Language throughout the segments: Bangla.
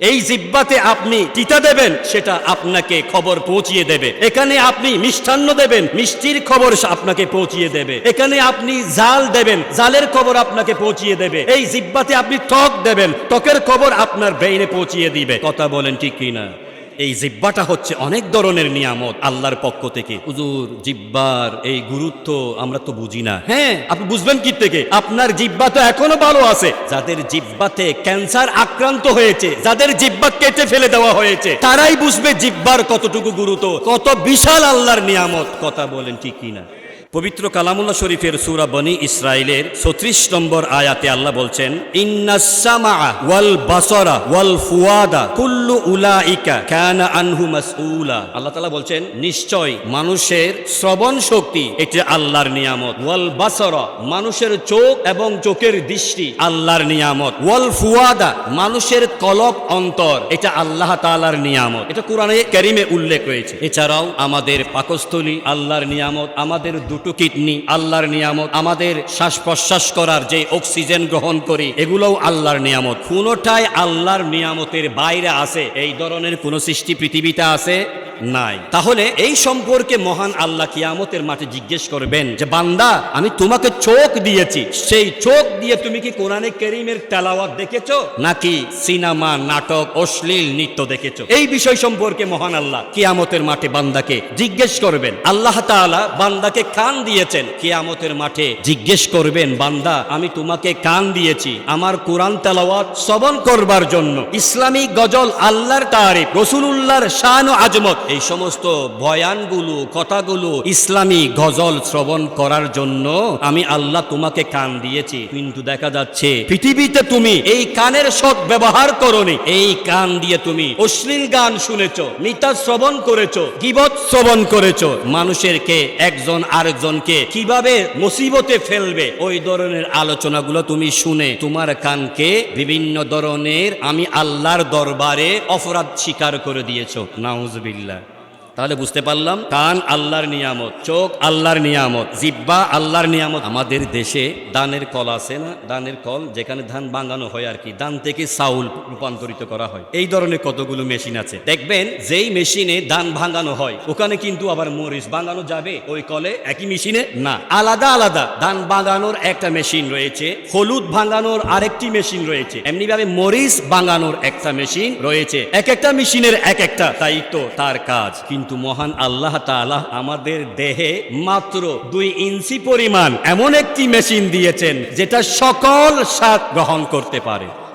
এই জিব্বাতে আপনি টিতা দেবেন, সেটা আপনাকে খবর পৌঁছিয়ে দেবে। এখানে আপনি মিষ্টান্ন দেবেন, মিষ্টির খবর আপনাকে পৌঁছিয়ে দেবে। এখানে আপনি জাল দেবেন, জালের খবর আপনাকে পৌঁছিয়ে দেবে। এই জিব্বাতে আপনি টক দেবেন, টকের খবর আপনার ব্রেইনে পৌঁছিয়ে দিবে। কথা বলেন ঠিক কিনা? এই জিব্বাটা হচ্ছে অনেক ধরনের নিয়ামত আল্লাহর পক্ষ থেকে। হুজুর জিব্বার এই গুরুত্ব আমরা তো বুঝি না। হ্যাঁ আপনি বুঝবেন কি থেকে? আপনার জিব্বা তো এখনও ভালো আছে। যাদের জিব্বাতে ক্যান্সার আক্রান্ত হয়েছে যাদের জিব্বা কেটে ফেলে দেওয়া হয়েছে তারাই বুঝবে জিব্বার কতটুকু গুরুত্ব কত বিশাল আল্লাহর নিয়ামত। কথা বলেন ঠিক কিনা? পবিত্র কালামুল্লাহ শরীফের সুরা বনি ইসরায়েলের ছত্রিশ নম্বর আয়াতে আল্লাহ বলছেন ওয়াল ফুয়াদা কুল্লু উলাইকা আল্লাহ বলছেন, নিশ্চয় মানুষের শ্রবণ শক্তি এটা আল্লাহর নিয়ামত। ওয়াল বাসরা মানুষের চোখ এবং চোখের দৃষ্টি আল্লাহর নিয়ামত। ওয়াল ফুয়াদা মানুষের কলব অন্তর এটা আল্লাহ তাআলার নিয়ামত। এটা কোরআনে কারিমে উল্লেখ রয়েছে। এছাড়াও আমাদের পাকস্থলী আল্লাহর নিয়ামত, আমাদের দুটো কিডনি, আল্লাহর নিয়ামত, আমাদের শ্বাস প্রশ্বাস করার যে অক্সিজেন গ্রহণ করি, এগুলোও আল্লাহর নিয়ামত। কোনোটাই আল্লাহর নিয়ামতের বাইরে আছে। এই ধরনের কোন সৃষ্টি পৃথিবীতে আছে? নাই। তাহলে এই সম্পর্কে মহান আল্লাহ কিয়ামতের মাঠে জিজ্ঞেস করবেন যে, বান্দা, আমি তোমাকে চোখ দিয়েছি। সেই চোখ দিয়ে তুমি কি কোরআনে করিমের তেলাওয়াত দেখেছ? নাকি সিনেমা, নাটক, অশ্লীল নৃত্য দেখেছ? এই বিষয় সম্পর্কে মহান আল্লাহ কিয়ামতের মাঠে বান্দাকে জিজ্ঞেস করবেন। আল্লাহ তাআলা বান্দাকে কান দিয়েছেন। কিয়ামতের মাঠে জিজ্ঞেস করবেন, বান্দা, আমি তোমাকে কান দিয়েছি আমার কোরআন তেলাওয়াত শ্রবণ করবার জন্য। ইসলামী গজল আল্লাহর তারিফ, রসুলুল্লাহর শান ও আজমত। এই সমস্ত বয়ানগুলো, কথাগুলো ইসলামী গজল শ্রবণ করার জন্য আমি আল্লাহ তোমাকে কান দিয়েছি। কিন্তু দেখা যাচ্ছে পৃথিবীতে তুমি এই কানের সৎ ব্যবহার করনি। এই কান দিয়ে তুমি অশ্লীল গান শুনেছ, মিতা শ্রবণ করেছ, গিবত শ্রবণ করেছ। মানুষেরকে, একজন আরেকজনকে কীভাবে মুসিবতে ফেলবে? ওই ধরনের আলোচনাগুলো তুমি শুনে তোমার কানকে বিভিন্ন ধরনের আমি আল্লাহর দরবারে অপরাধ স্বীকার করে দিয়েছ। নাউজবিল্লাহ। তাহলে বুঝতে পারলাম, কান আল্লাহর নিয়ামত, চোখ আল্লাহর নিয়ামত, জিব্বা আল্লাহর নিয়ামত। আমাদের দেশে দানের কল আছে না? দানের কল, যেখানে ধান বাঙানো হয় আর কি ধান থেকে চাউল রূপান্তরিত করা হয়। এই ধরনের কতগুলো মেশিন আছে? দেখবেন, যেই মেশিনে ধান ভাঙানো হয়, ওখানে কিন্তু আবার মরিচ ভাঙানো যাবে, ওই কলে একই মেশিনে? না। আলাদা আলাদা ধান ভাঙানোর একটা মেশিন রয়েছে, হলুদ ভাঙানোর আরেকটি মেশিন রয়েছে এমনি ভাবে মরিচ ভাঙানোর একটা মেশিন রয়েছে, এক একটা মেশিনের এক একটা দায়িত্ব, তার কাজ। কিন্তু মহান আল্লাহ তালা আমাদের দেহে মাত্র দুই ইঞ্চি পরিমাণ এমন একটি মেশিন দিয়েছেন যেটা সকল স্বাদ গ্রহণ করতে পারে।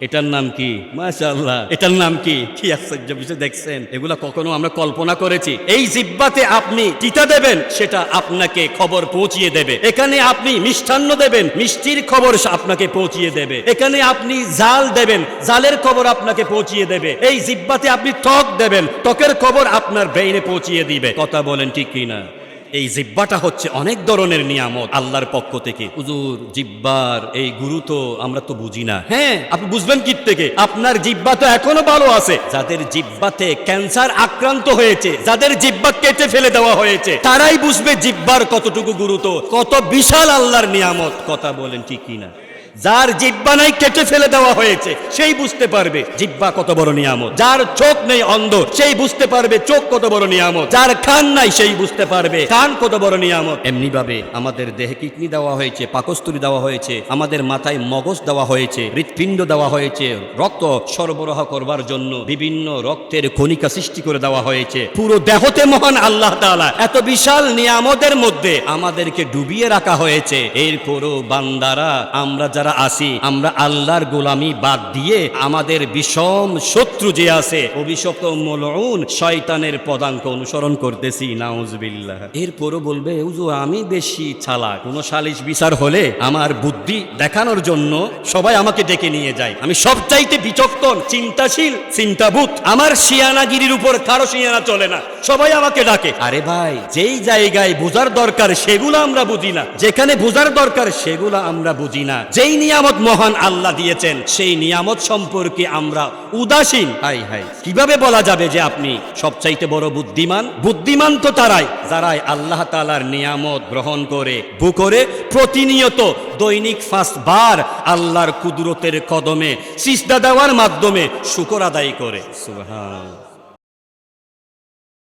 এটার নাম কি? মাশাআল্লাহ। এটার নাম কি? কি আশ্চর্য বিষয় দেখছেন। এগুলা কখনো আমরা কল্পনা করেছি। এই জিব্বাতে আপনি টিতা দেবেন সেটা আপনাকে খবর পৌঁছিয়ে দেবে। এখানে আপনি মিষ্টান্ন দেবেন মিষ্টির খবর আপনাকে পৌঁছিয়ে দেবে। এখানে আপনি জাল দেবেন জালের খবর আপনাকে পৌঁছিয়ে দেবে। এই জিব্বাতে আপনি টক দেবেন টকের খবর আপনার ব্রেইনে পৌঁছিয়ে দিবে। কথা বলেন ঠিক কিনা? এই জিব্বাটা হচ্ছে অনেক ধরনের নিয়ামত আল্লাহর পক্ষ থেকে। হুজুর, জিব্বার এই গুরু তো আমরা তো বুঝি না। হ্যাঁ আপনি বুঝবেন কি থেকে? আপনার জিব্বা তো এখনও ভালো আছে। যাদের জিব্বাতে ক্যান্সার আক্রান্ত হয়েছে, যাদের জিব্বা কেটে ফেলে দেওয়া হয়েছে, তারাই বুঝবে জিব্বার কতটুকু গুরুত্ব, কত বিশাল আল্লাহর নিয়ামত। কথা বলেন ঠিক কিনা? যার জিব্বা নাই কেটে ফেলে দেওয়া হয়েছে, সেই বুঝতে পারবে জিব্বা কত বড় নিয়ামত। যার চোখ নেই অন্ধ সেই বুঝতে পারবে চোখ কত বড় নিয়ামত। যার কান নাই, সেই বুঝতে পারবে কান কত বড় নিয়ামত। এমনি ভাবে আমাদের দেহে কিডনি দেওয়া হয়েছে, পাকস্থলী দেওয়া হয়েছে, আমাদের মাথায় মগজ দেওয়া হয়েছে, হৃৎপিণ্ড দেওয়া হয়েছে, রক্ত সরবরাহ করবার জন্য বিভিন্ন রক্তের কণিকা সৃষ্টি করে দেওয়া হয়েছে। পুরো দেহতে মহান আল্লাহ তাআলা এত বিশাল নিয়ামতের মধ্যে আমাদেরকে ডুবিয়ে রাখা হয়েছে। এরপরও বান্দারা, আমরা যারা আসি আমরা আল্লাহর গোলামি বাদ দিয়ে আমাদের বিষম শত্রু যে আছে, অভিশপ্ত মলউন শয়তানের পদাঙ্ক অনুসরণ করতেছি, নাউজবিল্লাহ। এরপরও বলবে, উজু, আমি বেশি চালাক। কোন সালিশ বিচার হলে আমার বুদ্ধি দেখানোর জন্য সবাই আমাকে ডেকে নিয়ে যায়। আমি সবচাইতে বিচক্ষণ, চিন্তাশীল চিন্তাভূত আমার শিয়ানাগিরির উপর কারও শিয়ানা চলে না। সবাই আমাকে ডাকে। আরে ভাই, যেই জায়গায় বোঝার দরকার সেগুলো আমরা বুঝি না। যেখানে বোঝার দরকার সেগুলো আমরা বুঝি না। যেই যেই নিয়ামত মহান আল্লাহ দিয়েছেন সেই নিয়ামত সম্পর্কে আমরা উদাসীন। হাই হাই। কীভাবে বলা যাবে যে আপনি সবচাইতে বড় বুদ্ধিমান? বুদ্ধিমান তো তারাই যারাই আল্লাহ তালার নিয়ামত গ্রহণ করে বু করে প্রতিনিয়ত দৈনিক ফার্স্ট বার আল্লাহর কুদরতের কদমে সিজদা দেওয়ার মাধ্যমে শুকর আদায় করে। সুবহান